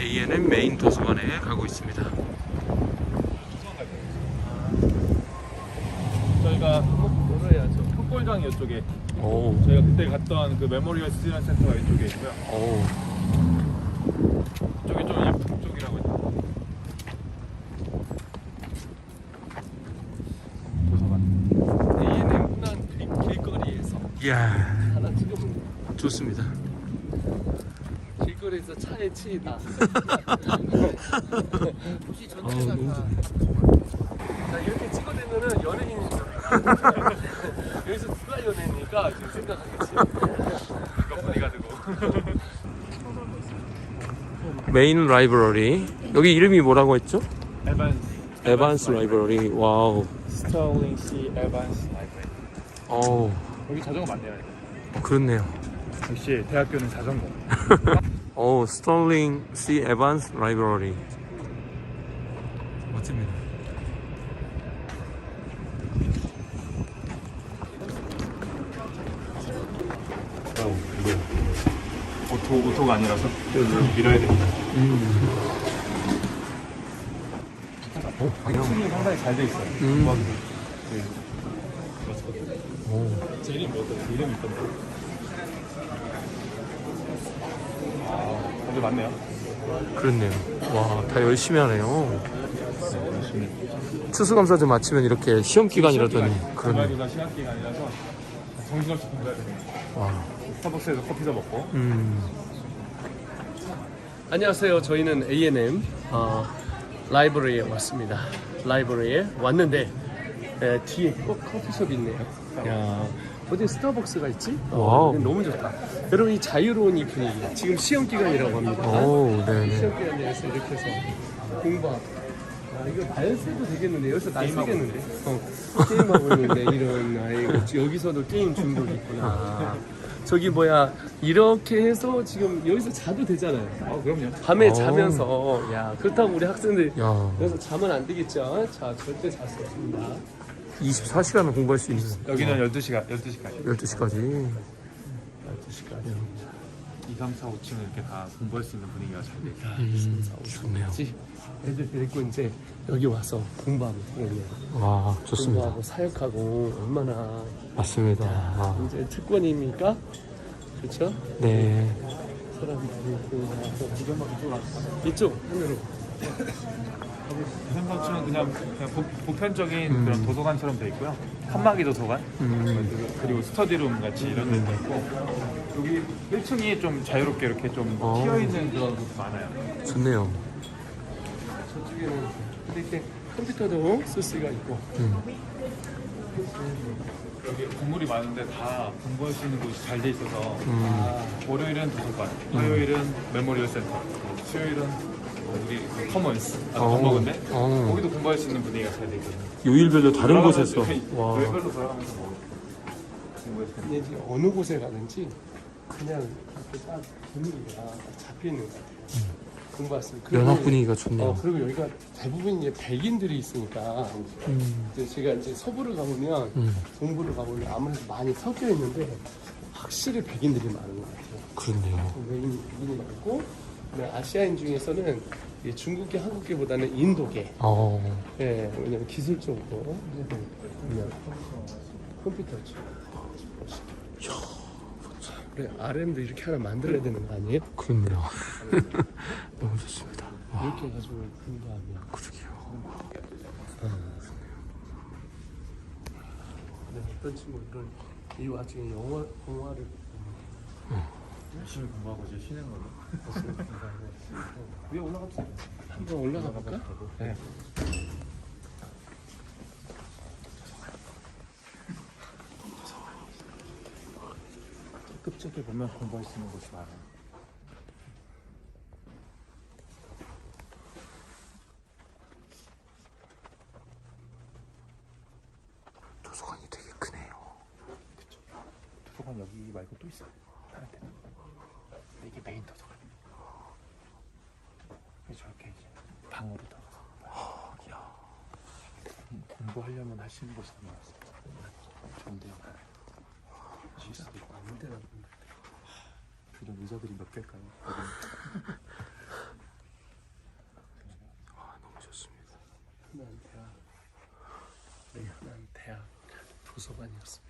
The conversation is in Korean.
A&M 메인 도서관에 가고 있습니다. 저희가 뭐래야 저 풋볼장 이쪽에 오, 저희가 그때 갔던 그 메모리얼 스튜던트 센터가 이쪽에 있고요. 오, 이쪽이 좀 이제 북쪽이라고 해요. 도서관. 문안 길- 길거리에서 이야, 하나 찍어보는 좋습니다. 길거리에서 차에 치이다. 혹시 아, 너무 자 이렇게 찍어대면은 연예인인 줄 여기서 누가 연예인이니까 지금 생각하겠지. 이거 가지고. 메인 라이브러리. 여기 이름이 뭐라고 했죠? 에반스. 에반스 라이브러리. 와우. 스털링 C 에반스 라이브러리. 오, 여기 자전거 많네요. 그렇네요. 역시 대학교는 자전거. 오, 스톨링 C 에반스 라이브러리. 멋집니다. 어, 이거 오토 오토가 아니라서 밀어야 됩니다. 층이 상당히 잘 돼 있어요. 음. 네. 오, 제 이름이 어떤 이름이 있던데. 아, 아주 많네요. 그렇네요. 와, 다 열심히 하네요. 네, 열심히. 추수감사제 마치면 이렇게 시험 기간이라더니 그러네. 공부하기가 시간 기간이라서 정신없이 공부해야 됩니다. 와, 스타벅스에서 커피도 먹고. 음, 안녕하세요. 저희는 A&M 어, 라이브러리에 왔습니다. 라이브러리에 왔는데 에, 뒤에 꼭 커피숍이 있네요. 야, 어디 스타벅스가 있지? 와우. 여기 너무 좋다. 여러분 이 자유로운 이 분위기. 지금 시험 기간이라고 합니다. 오, 네네. 시험 기간에서 이렇게 해서 공부하고. 야, 이거 발세도 되겠는데 여기서 날 쓰겠는데? 어, 게임하고 있는데 이런 아이고 여기서도 게임 중독이 있구나. 저기 뭐야 이렇게 해서 지금 여기서 자도 되잖아요. 아, 그럼요. 밤에 어. 자면서 야 그렇다고 우리 학생들 야, 여기서 자면 안 되겠죠? 자 절대 잘 수 없습니다. 24시간을 공부할 수 있는 여기는 12시간, 12시까지. 12시까지. 12시까지. 2, 3, 4, 5층은 이렇게 다 공부할 수 있는 분위기가 잘 돼. 음, 좋네요. 애들 데리고 이제 여기 와서 공부하고 그러네요. 와, 좋습니다. 공부하고 사역하고 얼마나 맞습니다. 아, 이제 특권입니까? 그렇죠? 네. 사람들이 공부하고 이쪽 하늘로 2, 3, 4층은 그냥, 그냥 보, 보편적인 그런 도서관처럼 돼 있고요. 칸막이 도서관, 음, 그리고 스터디룸 같이 이런 데도 있고, 여기 1층이 좀 자유롭게 이렇게 좀 어. 튀어 있는 그런 곳이 많아요. 좋네요. 저쪽에는 근데 이때 컴퓨터도 쓸 수가 있고 음, 여기 건물이 많은데 다 공부할 수 있는 곳이 잘 돼 있어서 음, 월요일은 도서관, 화요일은 메모리얼 센터, 수요일은 우리 그 커먼스, 아까 어. 밥 먹은데 어. 거기도 공부할 수 있는 분위기가 잘 돼 있거든요. 요일별로 다른 곳에서. 와, 별로 돌아가면서 뭐 공부했을 텐데. 근데 이제 어느 곳에 가든지 그냥 이렇게 딱 분위기가 딱 잡혀 있는 것 같아요. 공부했으면 연합 분위기가 좋네요. 어, 그리고 여기가 대부분 이제 백인들이 있으니까 음, 이제 제가 이제 서부를 가보면 음, 동부를 가보면 아무래도 많이 섞여 있는데 확실히 백인들이 많은 것 같아요. 그렇네요. 외인 백인이 많고 그다음에 아시아인 중에서는 이 중국계, 한국계보다는 인도계. 어, 예, 왜냐면 기술적으로 그냥 컴퓨터 쪽. 그래 RM도 이렇게 하나 만들어야 되는 거 아니에요? 그렇네요. 너무 좋습니다. 와, 이렇게 해가지고 공부하면. 그러게요. 근데 어떤 친구들은 이 와중에 영화, 영화를 열심히 공부하고 이제 쉬는 걸로. 위에 올라갑시다. 한번 올라가 볼까? 네. 끝쪽에 보면 공부할 수 있는 곳이 많아요. 도서관 여기 말고 또 있어. 다른 데는 근데 이게 메인 도서관 그래서 저렇게 이제 방으로 들어가서. 아, 야. 음, 공부하려면 하시는 곳이 많았어요 좋은데요. 쉴수 있고 아무 데나 이런 의자들이 몇 개일까요? 대학. 대학 도서관이었습니다.